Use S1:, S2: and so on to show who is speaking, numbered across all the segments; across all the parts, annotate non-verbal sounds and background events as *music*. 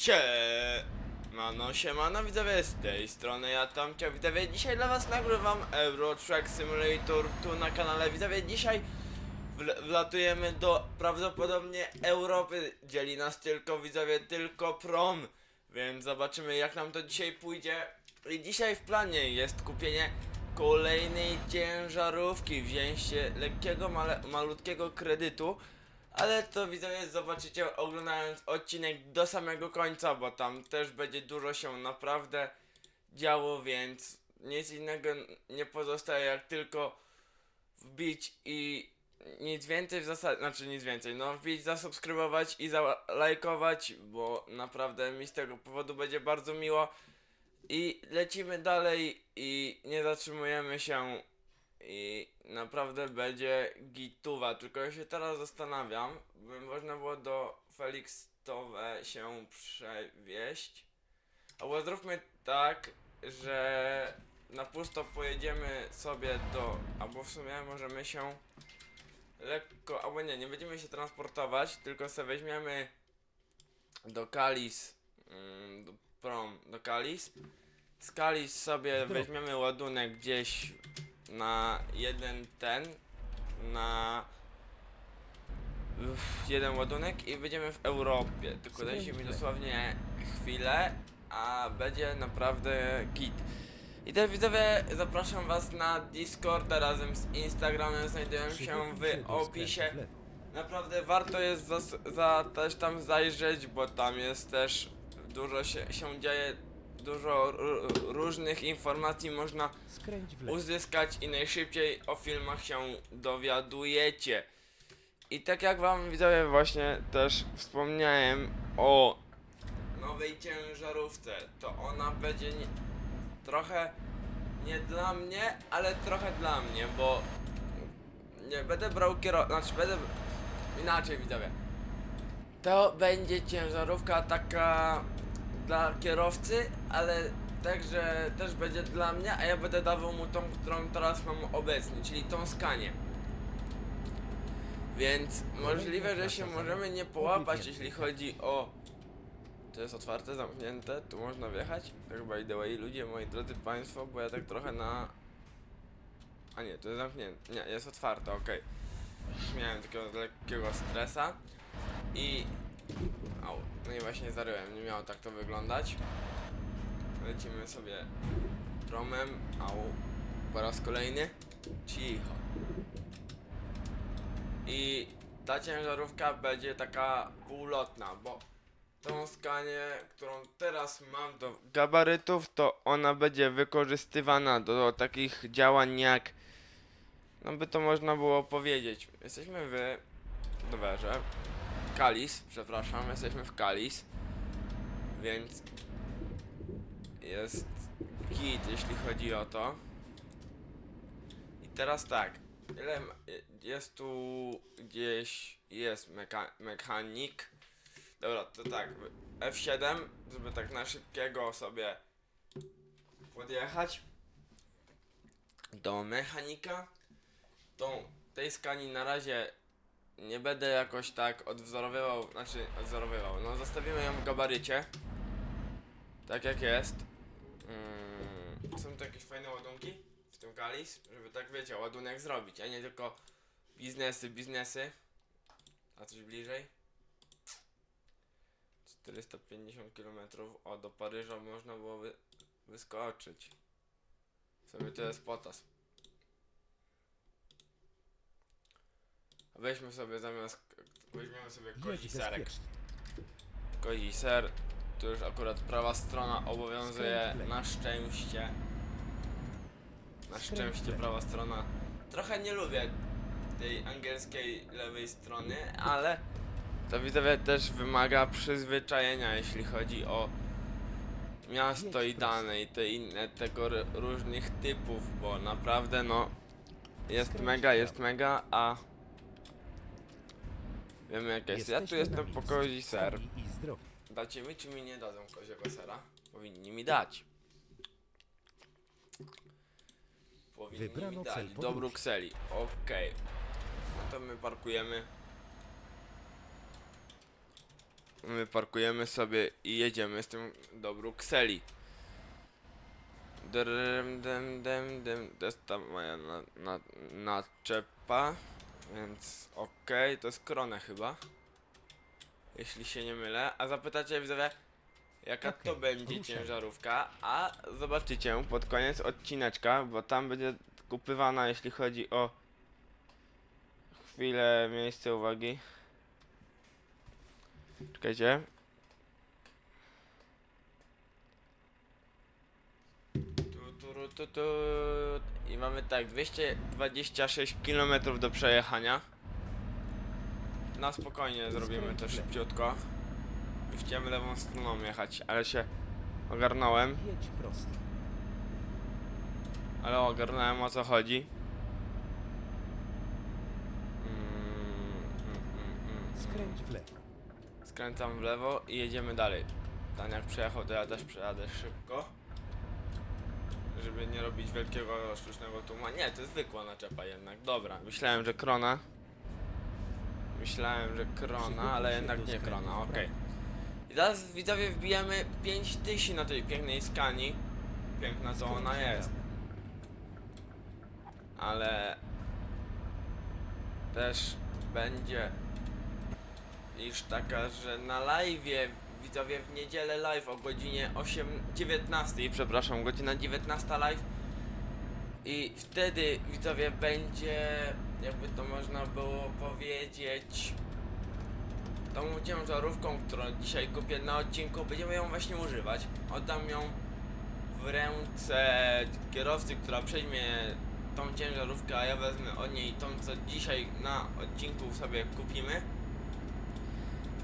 S1: Siemano, siemano widzowie z tej strony ja Tomcio. Widzowie dzisiaj dla was nagrywam Euro Truck Simulator tu na kanale. Widzowie dzisiaj wl- wlatujemy do prawdopodobnie Europy. Dzieli nas tylko widzowie tylko prom. Więc zobaczymy jak nam to dzisiaj pójdzie. I dzisiaj w planie jest kupienie kolejnej ciężarówki. Wzięcie lekkiego malutkiego kredytu ale to widzowie zobaczycie oglądając odcinek do samego końca, bo tam też będzie dużo się naprawdę działo, więc nic innego nie pozostaje jak tylko wbić i nic więcej w zasadzie, znaczy nic więcej, no wbić, zasubskrybować i zalajkować, bo naprawdę mi z tego powodu będzie bardzo miło. I lecimy dalej i nie zatrzymujemy się i naprawdę będzie gituwa, tylko ja się teraz zastanawiam, by można było do Felixtowe się przewieźć. Albo zróbmy tak, że na pusto pojedziemy sobie do, albo w sumie możemy się lekko, albo nie, nie będziemy się transportować, tylko sobie weźmiemy do Kalis, mm, do prom, do Kalis. Z Kalis sobie weźmiemy ładunek gdzieś na jeden ten, na jeden ładunek i będziemy w Europie. Tylko dajcie mi dosłownie chwilę, a będzie naprawdę git. I też widzowie, zapraszam was na Discorda razem z Instagramem, znajdują się w opisie. Naprawdę warto jest za, za też tam zajrzeć, bo tam jest też dużo się, się dzieje, dużo różnych informacji można uzyskać i najszybciej o filmach się dowiadujecie. I tak jak wam widzowie właśnie też wspomniałem o nowej ciężarówce, to ona będzie nie, trochę nie dla mnie, ale trochę dla mnie, bo nie będę brał kierowcy, znaczy będę inaczej widzowie. To będzie ciężarówka taka dla kierowcy, ale także też będzie dla mnie, a ja będę dawał mu tą, którą teraz mam obecnie, czyli tą skanię. Więc możliwe, że się możemy nie połapać, jeśli chodzi o... To jest otwarte, zamknięte, tu można wjechać? Tak by the way, ludzie, moi drodzy państwo, bo ja tak trochę na... A nie, to jest zamknięte, nie, jest otwarte, okej. Miałem takiego lekkiego stresa i... Au, no i właśnie zaryłem, nie miało tak to wyglądać. Lecimy sobie promem, au, po raz kolejny. Cicho. I ta ciężarówka będzie taka półlotna, bo tą skanię, którą teraz mam do gabarytów, to ona będzie wykorzystywana do, takich działań jak, no by to można było powiedzieć. Jesteśmy w Dowerze, Kalis, przepraszam, jesteśmy w Kalis, więc jest git, jeśli chodzi o to. I teraz tak, ile jest tu gdzieś jest mechanik. Dobra, to tak, F7, żeby tak na szybkiego sobie podjechać do mechanika. Tą, tej skani na razie nie będę jakoś tak odwzorowywał, znaczy odwzorowywał, no zostawimy ją w gabarycie. Tak jak jest. Mm, są tu jakieś fajne ładunki w tym kalis, żeby tak wiecie, ładunek zrobić, a nie tylko biznesy, biznesy. A coś bliżej? 450 km, o do Paryża można było wy wyskoczyć. Sobie to jest potas. Weźmy sobie zamiast, weźmiemy sobie kozi
S2: Jedź
S1: serek.
S2: bezpiecznie.
S1: Kozi ser, tu już akurat prawa strona obowiązuje
S2: Skręć w lewo.
S1: na szczęście. Na
S2: Skręć w
S1: szczęście
S2: lewo.
S1: prawa strona. Trochę nie lubię tej angielskiej lewej strony, ale to widzowie też wymaga przyzwyczajenia, jeśli chodzi o miasto
S2: Jedź
S1: i dane i te inne tego r- różnych typów, bo naprawdę no jest
S2: Skręć w
S1: mega, jest mega, a wiemy jak jest. Ja tu jestem po kozi ser. Dacie mi czy mi nie dadzą koziego sera? Powinni mi dać. Powinni
S2: Wybrano
S1: mi dać. Do. Brukseli. Okej. No to my parkujemy. My parkujemy sobie i jedziemy z tym do Brukseli. Drym, dym, dym, dym. To jest ta moja na, na, naczepa. Więc okej, to jest krona chyba. Jeśli się nie mylę. A zapytacie widzowie, jaka to
S2: Okej,
S1: będzie
S2: ruszaj.
S1: ciężarówka. A zobaczycie pod koniec odcineczka, bo tam będzie kupywana jeśli chodzi o chwilę, miejsce uwagi. Czekajcie. Tu, tu, tu, tu. I mamy tak, 226 km do przejechania. Na spokojnie zrobimy to szybciutko. I Chciałem lewą stroną jechać, ale się ogarnąłem.
S2: Jedź prosto.
S1: Ale ogarnąłem o co chodzi.
S2: Skręć w lewo.
S1: Skręcam w lewo i jedziemy dalej. Ten jak przejechał, to ja też przejadę szybko. Żeby nie robić wielkiego sztucznego tłuma. Nie, to jest zwykła naczepa jednak. Dobra, myślałem, że krona. Myślałem, że krona, ale jednak nie krona, okej. I teraz widzowie wbijamy 5000 na tej pięknej skani. Piękna co ona jest. Ale też będzie iż taka, że na live widzowie w niedzielę live o godzinie 8, 19, przepraszam, godzina 19 live i wtedy widzowie będzie, jakby to można było powiedzieć, tą ciężarówką, którą dzisiaj kupię na odcinku, będziemy ją właśnie używać. Oddam ją w ręce kierowcy, która przejmie tą ciężarówkę, a ja wezmę od niej tą, co dzisiaj na odcinku sobie kupimy.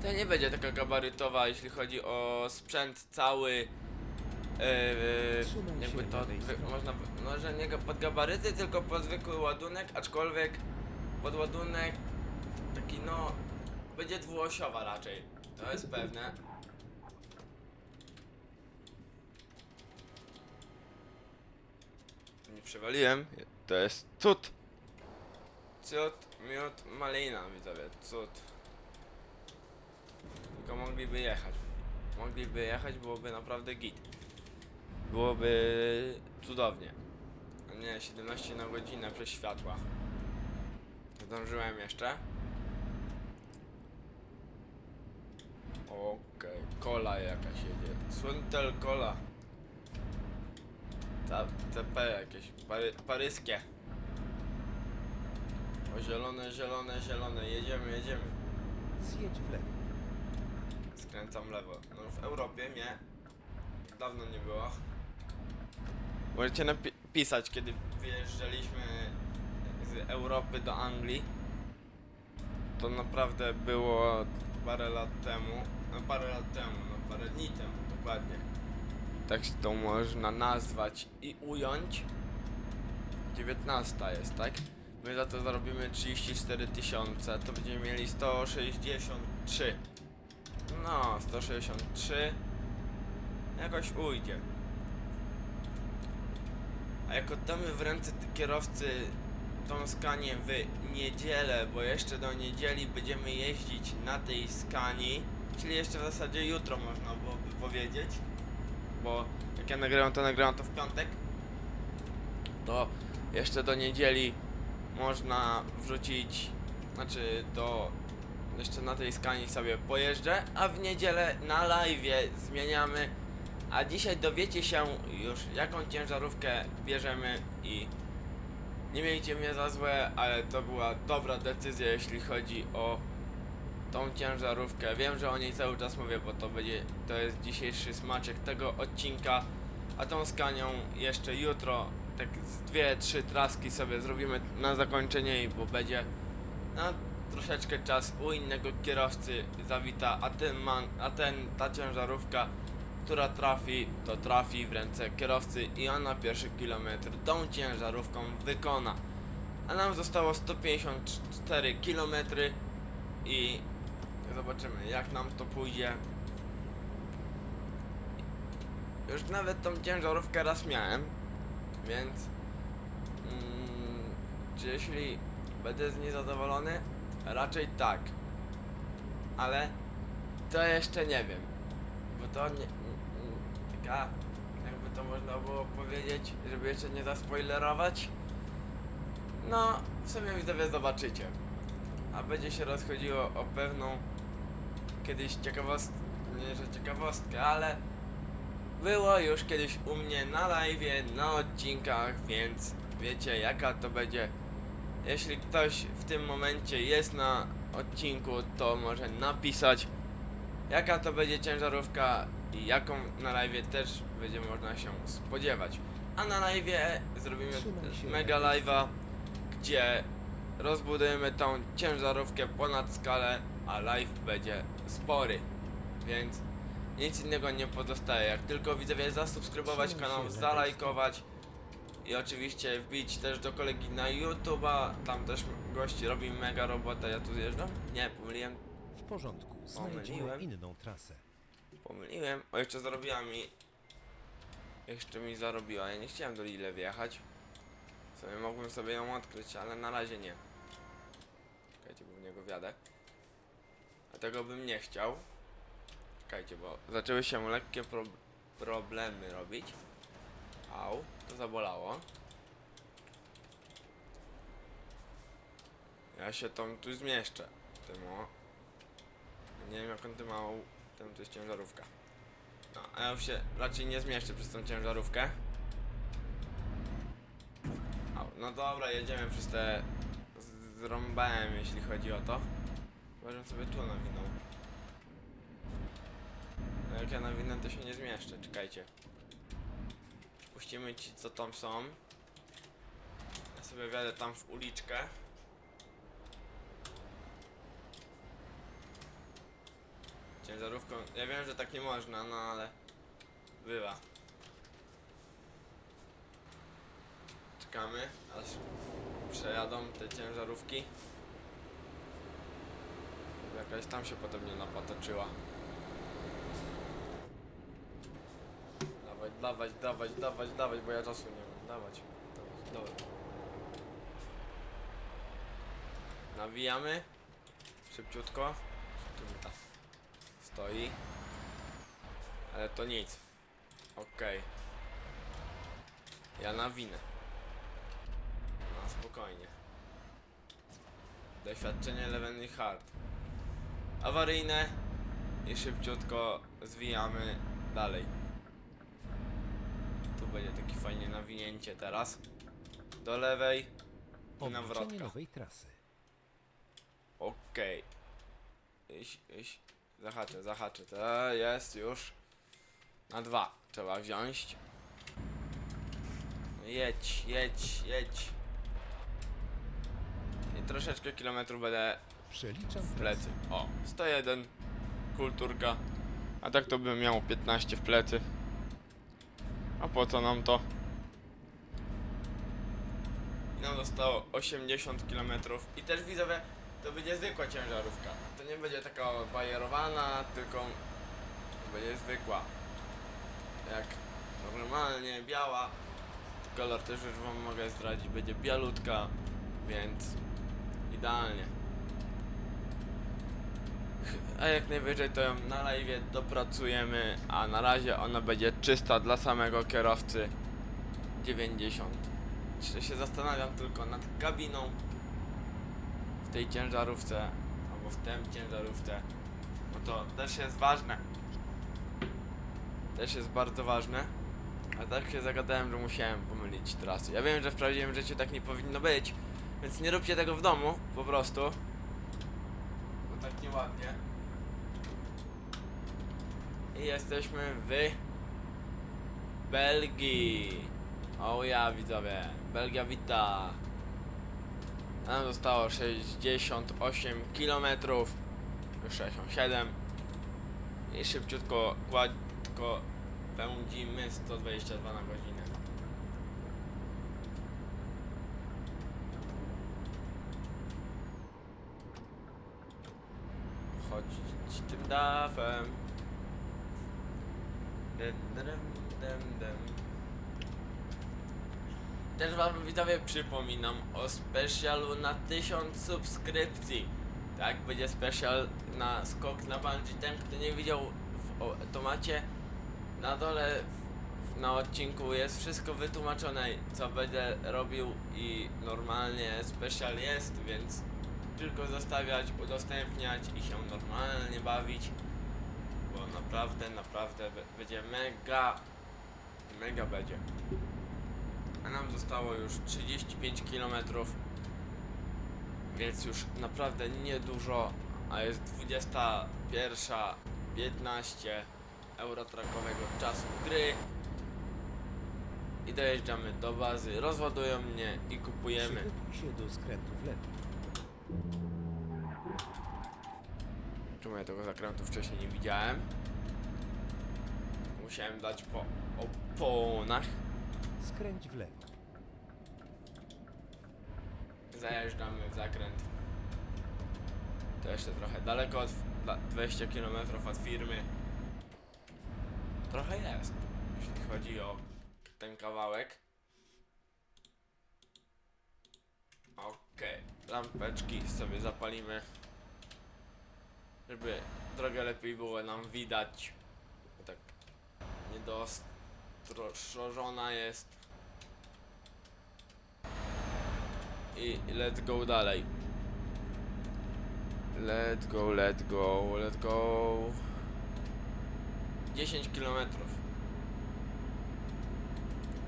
S1: To nie będzie taka gabarytowa, jeśli chodzi o sprzęt cały. Yy, jakby to wy, można, by- może nie pod gabaryty, tylko pod zwykły ładunek, aczkolwiek pod ładunek taki no będzie dwuosiowa raczej. To jest *laughs* pewne. Nie przewaliłem, to jest cud. Cud, miód, malina, widzowie, cud. Mogliby jechać. Mogliby jechać, byłoby naprawdę git. Byłoby cudownie. A nie, 17 na godzinę przez światła. Zdążyłem jeszcze. Okej, kola jakaś jedzie. Słyntel kola. Ta, TP jakieś, pary, paryskie. O zielone, zielone, zielone, jedziemy, jedziemy.
S2: Zjedź w lewo.
S1: Skręcam lewo. No w Europie mnie dawno nie było. Możecie napisać, kiedy wyjeżdżaliśmy z Europy do Anglii. To naprawdę było parę lat temu. No parę lat temu, no parę dni temu dokładnie. Tak się to można nazwać i ująć. 19 jest, tak? My za to zarobimy 34 tysiące, to będziemy mieli 163. No, 163. Jakoś ujdzie. A jak oddamy w ręce kierowcy tą skanię w niedzielę, bo jeszcze do niedzieli będziemy jeździć na tej skani, czyli jeszcze w zasadzie jutro można byłoby powiedzieć, bo jak ja nagrywam to nagrywam to w piątek, to jeszcze do niedzieli można wrzucić, znaczy do jeszcze na tej skani sobie pojeżdżę, a w niedzielę na live zmieniamy. A dzisiaj dowiecie się już jaką ciężarówkę bierzemy i nie miejcie mnie za złe, ale to była dobra decyzja jeśli chodzi o tą ciężarówkę. Wiem, że o niej cały czas mówię, bo to będzie to jest dzisiejszy smaczek tego odcinka, a tą skanią jeszcze jutro tak z dwie, trzy traski sobie zrobimy na zakończenie bo będzie na troszeczkę czas u innego kierowcy zawita, a ten man, a ten, ta ciężarówka, która trafi, to trafi w ręce kierowcy i on na pierwszy kilometr tą ciężarówką wykona. A nam zostało 154 km i zobaczymy jak nam to pójdzie. Już nawet tą ciężarówkę raz miałem, więc mm, czy jeśli będę z niej zadowolony? Raczej tak. Ale to jeszcze nie wiem. Bo to nie... Taka... Jakby to można było powiedzieć, żeby jeszcze nie zaspoilerować. No, w sumie widzowie zobaczycie. A będzie się rozchodziło o pewną kiedyś ciekawostkę, nie że ciekawostkę, ale było już kiedyś u mnie na live, na odcinkach, więc wiecie jaka to będzie. Jeśli ktoś w tym momencie jest na odcinku, to może napisać jaka to będzie ciężarówka i jaką na live też będzie można się spodziewać. A na live zrobimy mega live'a, gdzie rozbudujemy tą ciężarówkę ponad skalę, a live będzie spory. Więc nic innego nie pozostaje, jak tylko widzowie zasubskrybować kanał, zalajkować i oczywiście wbić też do kolegi na YouTube'a, tam też gości robi mega robotę, ja tu zjeżdżam? Nie, pomyliłem,
S2: W porządku.
S1: Pomyliłem.
S2: inną trasę.
S1: pomyliłem, o jeszcze zarobiła mi, jeszcze mi zarobiła, ja nie chciałem do Lille wjechać, w sumie mogłem sobie ją odkryć, ale na razie nie. Czekajcie, bo w niego wjadę. A tego bym nie chciał. Czekajcie, bo zaczęły się lekkie pro problemy robić. Au, to zabolało. Ja się tam tu zmieszczę. Tym o. Nie wiem jak on ty mał. Ten to jest ciężarówka. No, a ja się raczej nie zmieszczę przez tą ciężarówkę. Au, no dobra, jedziemy przez te... Zrąbałem, jeśli chodzi o to. Uważam sobie tu nawinął. No jak ja nawinę, to się nie zmieszczę, czekajcie. Puścimy ci, co tam są. Ja sobie wjadę tam w uliczkę. Ciężarówką, ja wiem, że tak nie można, no ale... Bywa. Czekamy, aż przejadą te ciężarówki. Jakaś tam się potem nie napatoczyła. Dawać, dawać, dawać, dawać, bo ja czasu nie mam. Dawać, dawać, dobra. Nawijamy. Szybciutko. Stoi. Ale to nic. Okej. Ja nawinę. No spokojnie. Doświadczenie Leven i Hard. Awaryjne i szybciutko zwijamy dalej. Będzie takie fajnie nawinięcie teraz. Do lewej i
S2: Odwrócenie
S1: nawrotka.
S2: nowej trasy.
S1: Okej. Iś, iś. Zahaczę, zahaczę. To jest już. Na dwa trzeba wziąć. Jedź, jedź, jedź. I troszeczkę kilometrów będę
S2: Przeliczam
S1: w
S2: trasę.
S1: plecy. O, 101. Kulturka. A tak to bym miał 15 w plecy. A po co nam to? Nam zostało 80 km. I też widzowie, to będzie zwykła ciężarówka. To nie będzie taka bajerowana, tylko będzie zwykła. Jak normalnie, biała. Kolor też już wam mogę zdradzić, będzie bialutka, więc idealnie. A jak najwyżej to ją na live dopracujemy, a na razie ona będzie czysta dla samego kierowcy 90. Jeszcze się zastanawiam tylko nad kabiną w tej ciężarówce, albo w tym ciężarówce, bo to też jest ważne. Też jest bardzo ważne. A tak się zagadałem, że musiałem pomylić trasy. Ja wiem, że w prawdziwym życiu tak nie powinno być, więc nie róbcie tego w domu, po prostu. Nieładnie. I jesteśmy w Belgii. O ja widzowie, Belgia wita. Nam zostało 68 km, już 67 i szybciutko, gładko pędzimy 122 na godzinę. Tym dafem. Też wam widzowie przypominam o specjalu na 1000 subskrypcji. Tak, będzie special na skok na bungee. Ten, kto nie widział w automacie, na dole w, na odcinku jest wszystko wytłumaczone, co będę robił i normalnie special jest, więc tylko zostawiać, udostępniać i się normalnie bawić, bo naprawdę, naprawdę będzie mega, mega będzie. A nam zostało już 35 km, więc już naprawdę niedużo, a jest 21.15 eurotrakowego czasu gry. I dojeżdżamy do bazy, rozładują mnie i kupujemy.
S2: Przygotuj się do skrętu w lewo.
S1: Czemu ja tego zakrętu wcześniej nie widziałem? Musiałem dać po oponach.
S2: Skręć w lewo.
S1: Zajeżdżamy w zakręt. To jeszcze trochę daleko od dla- 20 km od firmy. Trochę jest, jeśli chodzi o ten kawałek. Okej, lampeczki sobie zapalimy, żeby drogę lepiej było nam widać. Tak niedostrzeżona jest. I let's go dalej. Let's go, let's go, let's go. 10 kilometrów.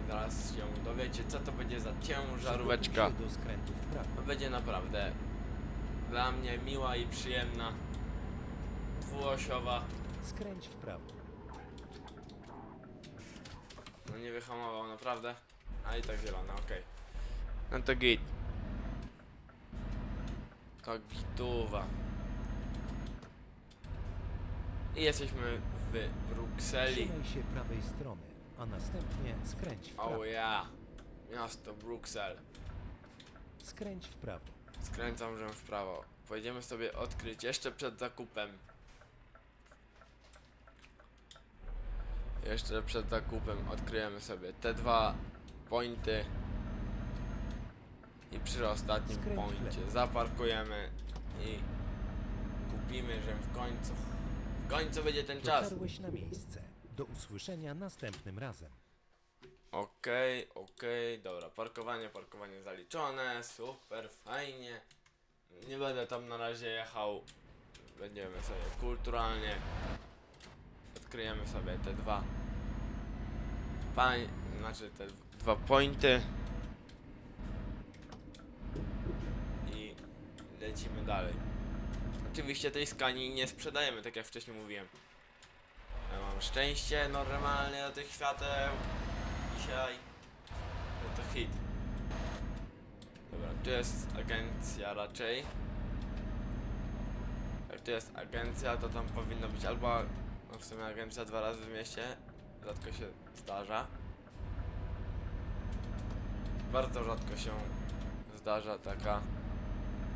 S1: Zaraz się dowiecie, co to będzie za ciężaróweczka.
S2: Przygotuj się do skrętu w prawo.
S1: Będzie naprawdę dla mnie miła i przyjemna. Dwuosiowa.
S2: Skręć w prawo.
S1: No nie wyhamował naprawdę. A i tak zielona, okej. No to git. To gituwa. I jesteśmy w Brukseli.
S2: Trzymaj się prawej strony, a następnie skręć w prawo.
S1: Oh yeah. Miasto Bruksel.
S2: Skręć w prawo.
S1: Skręcam że w prawo. Pojedziemy sobie odkryć jeszcze przed zakupem. Jeszcze przed zakupem odkryjemy sobie te dwa pointy. I przy ostatnim
S2: Skręć w
S1: poincie
S2: lewo.
S1: zaparkujemy i kupimy, że w końcu. W końcu będzie ten czas.
S2: Dotarłeś na miejsce. Do usłyszenia następnym razem.
S1: Okej, okej, dobra, parkowanie, parkowanie zaliczone, super, fajnie. Nie będę tam na razie jechał. Będziemy sobie kulturalnie. Odkryjemy sobie te dwa. Pań, znaczy te dwa pointy. I lecimy dalej. Oczywiście tej skani nie sprzedajemy, tak jak wcześniej mówiłem. Ja mam szczęście normalnie do tych świateł dzisiaj. To hit. Dobra, tu jest agencja raczej. Jak tu jest agencja, to tam powinno być albo no w sumie agencja dwa razy w mieście. Rzadko się zdarza. Bardzo rzadko się zdarza taka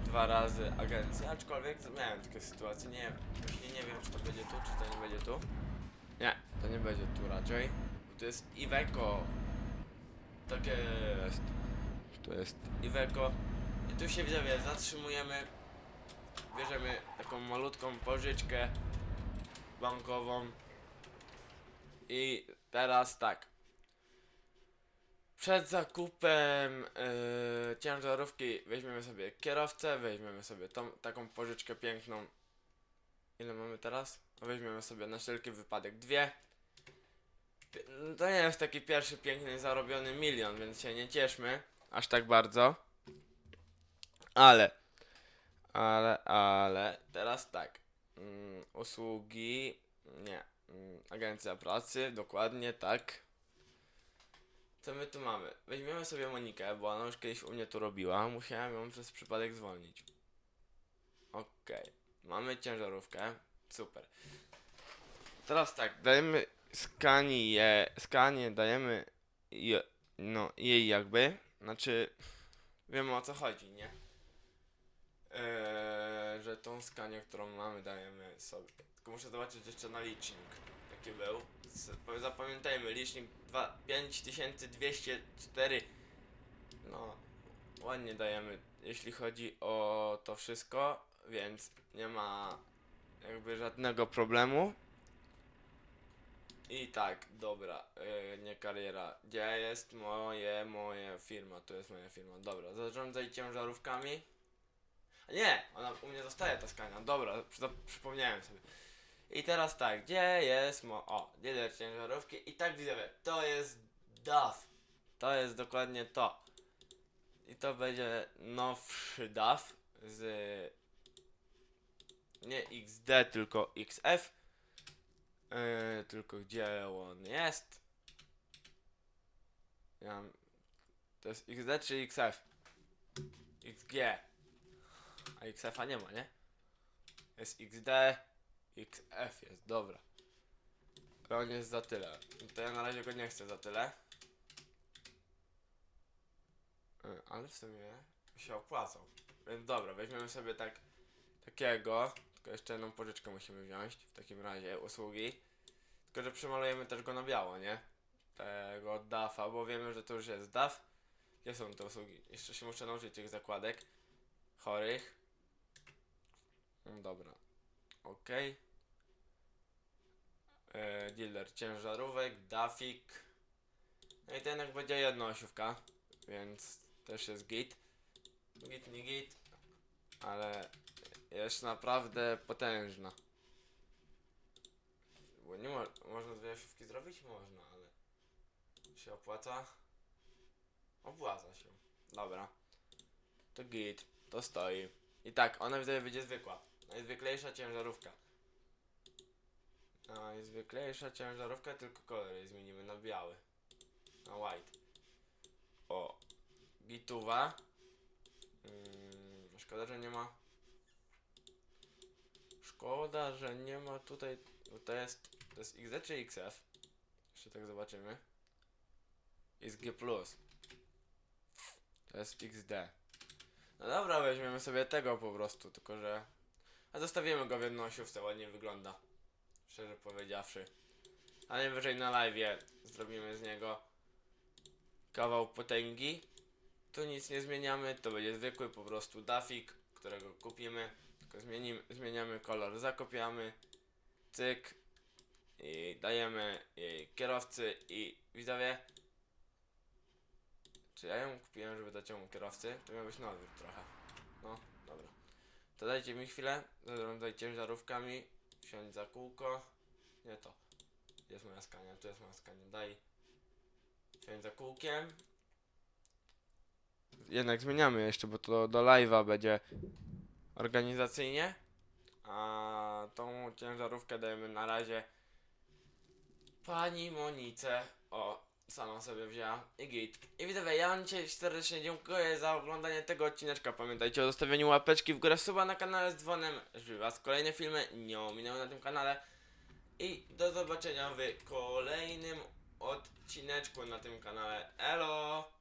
S1: dwa razy agencja, aczkolwiek miałem takie sytuacje, nie wiem, nie wiem czy to będzie tu, czy to nie będzie tu. To nie będzie tu raczej. Bo to jest Iveco. Tak jest. To jest Iveco. I tu się widzowie zatrzymujemy. Bierzemy taką malutką pożyczkę bankową. I teraz tak. Przed zakupem yy, ciężarówki weźmiemy sobie kierowcę, weźmiemy sobie tą, taką pożyczkę piękną. Ile mamy teraz? Weźmiemy sobie na wszelki wypadek dwie. Pi- To nie jest taki pierwszy piękny zarobiony milion, więc się nie cieszmy aż tak bardzo. Ale, ale, ale, teraz tak. Mm, usługi, nie. Mm, agencja pracy, dokładnie tak. Co my tu mamy? Weźmiemy sobie Monikę, bo ona już kiedyś u mnie tu robiła. Musiałem ją przez przypadek zwolnić. Okej. Mamy ciężarówkę. Super. Teraz tak, dajemy skani je, skanie dajemy je, no, jej jakby, znaczy wiemy o co chodzi, nie? Eee, że tą skanię, którą mamy dajemy sobie. Tylko muszę zobaczyć jeszcze na licznik, jaki był. Zapamiętajmy, licznik dwa- 5204. No, ładnie dajemy, jeśli chodzi o to wszystko. więc nie ma jakby żadnego problemu. I tak, dobra, yy, nie kariera. Gdzie jest moje, moje firma? To jest moja firma. Dobra, zarządzaj ciężarówkami. A nie, ona u mnie zostaje ta skania. Dobra, przy, przypomniałem sobie. I teraz tak, gdzie jest mo... O, dealer ciężarówki. I tak widzowie, to jest DAF. To jest dokładnie to. I to będzie nowszy DAF z... Nie XD, tylko XF. Yy, tylko gdzie on jest? Ja... mam- To jest XD czy XF? XG. A XF-a nie ma, nie? Jest XD, XF jest, dobra. Ale on jest za tyle. To ja na razie go nie chcę za tyle. Y, Ale w sumie się opłacał. Więc dobra, weźmiemy sobie tak takiego. Tylko jeszcze jedną pożyczkę musimy wziąć. W takim razie usługi. Tylko, że przemalujemy też go na biało, nie? Tego DAF-a, bo wiemy, że to już jest DAF. Gdzie są te usługi? Jeszcze się muszę nauczyć tych zakładek. Chorych. Mm, Dobra. Ok. E, dealer ciężarówek, Dafik. No i ten jak będzie jedna osiówka, więc też jest git. Git, nie git, ale jest naprawdę potężna. Bo nie mo można dwie osiówki zrobić? Można, ale się opłaca? Opłaca się. Dobra. To git, to stoi. I tak, ona widzowie będzie zwykła. Najzwyklejsza ciężarówka. Najzwyklejsza ciężarówka, tylko kolor jej zmienimy na biały. Na white. O. Gituwa. Mm, szkoda, że nie ma. Szkoda, że nie ma tutaj. To jest. To jest XD czy XF? Jeszcze tak zobaczymy. Jest G. To jest XD. No dobra, weźmiemy sobie tego po prostu, tylko że... A zostawimy go w jednoosiówce, ładnie wygląda. Szczerze powiedziawszy. A najwyżej na live zrobimy z niego kawał potęgi. Tu nic nie zmieniamy, to będzie zwykły po prostu dafik, którego kupimy. Tylko zmienimy, zmieniamy kolor, zakopiamy, cyk i dajemy jej kierowcy i widzowie. Czy ja ją kupiłem, żeby dać ją kierowcy? To miał być na odwrót trochę. No, dobra. To dajcie mi chwilę, zarządzaj ciężarówkami, wsiądź za kółko. Nie to. Jest moja skania? Tu jest moja skania. Daj. Wsiądź za kółkiem. Jednak zmieniamy jeszcze, bo to do live'a będzie organizacyjnie. A tą ciężarówkę dajemy na razie pani Monice. O, sama sobie wzięła i git. I widzowie, ja wam dzisiaj serdecznie dziękuję za oglądanie tego odcineczka. Pamiętajcie o zostawieniu łapeczki w górę, suba na kanale z dzwonem, żeby was kolejne filmy nie ominęły na tym kanale. I do zobaczenia w kolejnym odcineczku na tym kanale. Elo!